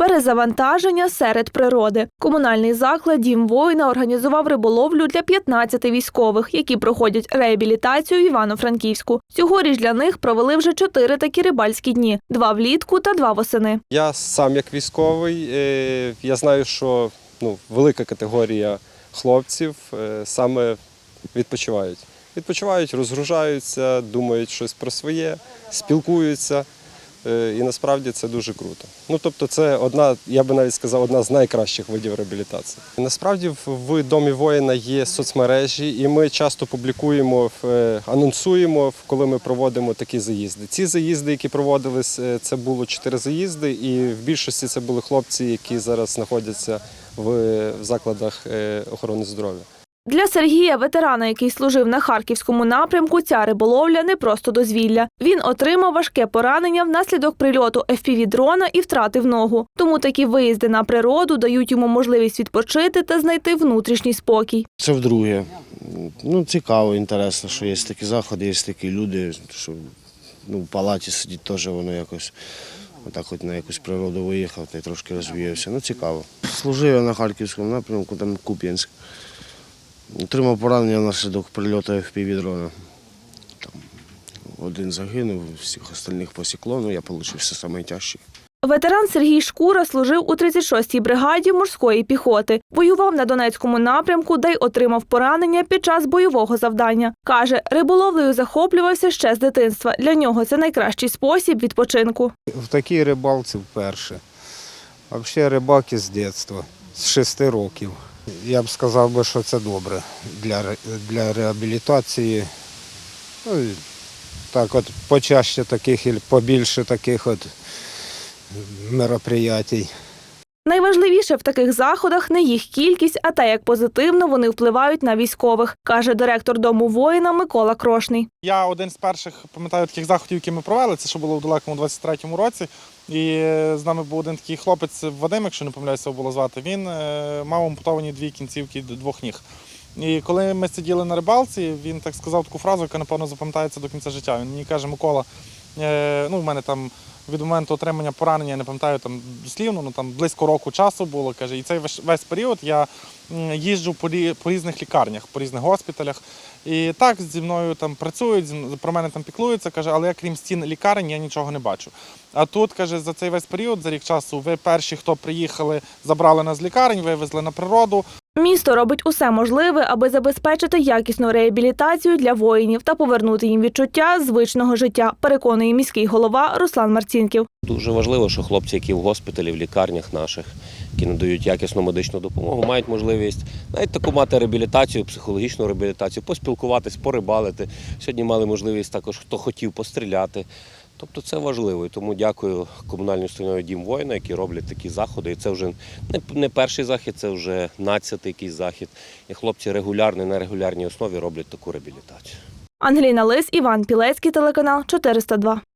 Перезавантаження серед природи. Комунальний заклад Дім воїна організував риболовлю для 15 військових, які проходять реабілітацію в Івано-Франківську. Цьогоріч для них провели вже чотири такі рибальські дні: два влітку та два восени. Я сам як військовий, е, я знаю, що ну, велика категорія хлопців е, саме відпочивають. Відпочивають, розгружаються, думають щось про своє, спілкуються. Е, І насправді це дуже круто. Ну тобто, це одна, я би навіть сказав, одна з найкращих видів реабілітації. Насправді в- домі воїна є соцмережі, і ми часто публікуємо, е, анонсуємо, коли ми проводимо такі заїзди. Ці заїзди, які проводились, е, це було чотири заїзди, і в більшості це були хлопці, які зараз знаходяться в закладах охорони здоров'я. Для Сергія, ветерана, який служив на харківському напрямку, ця риболовля не просто дозвілля. Він отримав важке поранення внаслідок прильоту fpv дрона і втратив ногу. Тому такі виїзди на природу дають йому можливість відпочити та знайти внутрішній спокій. Це вдруге. Ну, цікаво, інтересно, що є такі заходи, є такі люди, що ну, в палаті сидіти теж воно якось. Отак хоч на якусь природу виїхав та й трошки розвіявся. Ну, цікаво. Служив я на Харківському напрямку, там Куп'янськ. Отримав поранення внаслідок прильоту fpv дрона. Один загинув, всіх остальних посікло, ну я отримався найтяжчий. Ветеран Сергій Шкура служив у 36-й бригаді морської піхоти. Воював на Донецькому напрямку, де й отримав поранення під час бойового завдання. Каже, риболовлею захоплювався ще з дитинства. Для нього це найкращий спосіб відпочинку. В такій рибалці вперше. Взагалі рибак із дитинства, з 6 років. Я б сказав що це добре для, для реабілітації. Ну, так от почаще таких і побільше таких от мероприятій. Найважливіше в таких заходах не їх кількість, а те, як позитивно вони впливають на військових, каже директор дому воїна Микола Крошний. Я один з перших пам'ятаю таких заходів, які ми провели. Це що було в далекому 23-му році. І е, з нами був один такий хлопець Вадим, якщо не помиляюся, його було звати. Він е, мав ампутовані дві кінцівки двох ніг. І коли ми сиділи на рибалці, він так сказав таку фразу, яка напевно запам'ятається до кінця життя. Він мені каже, Микола, ну в мене там. Від моменту отримання поранення, я не пам'ятаю там дослівно, ну там близько року часу було. каже, і цей весь, період я їжджу по різних лікарнях, по різних госпіталях. І так зі мною там працюють, про мене там піклуються, каже, але я крім стін лікарень я нічого не бачу. А тут, каже, за цей весь період, за рік часу, ви перші, хто приїхали, забрали нас з лікарень, вивезли на природу. Місто робить усе можливе, аби забезпечити якісну реабілітацію для воїнів та повернути їм відчуття звичного життя. Переконує міський голова Руслан Марцінків. Дуже важливо, що хлопці, які в госпіталі, в лікарнях наших, які надають якісну медичну допомогу, мають можливість навіть таку мати реабілітацію, психологічну реабілітацію, поспілкуватись, порибалити. Сьогодні мали можливість також, хто хотів постріляти. Тобто це важливо. І тому дякую комунальній установі Дім воїна, які роблять такі заходи. І це вже не, перший захід, це вже надцятий якийсь захід. І хлопці регулярно на регулярній основі роблять таку реабілітацію. Ангеліна Лис, Іван Пілецький, телеканал 402.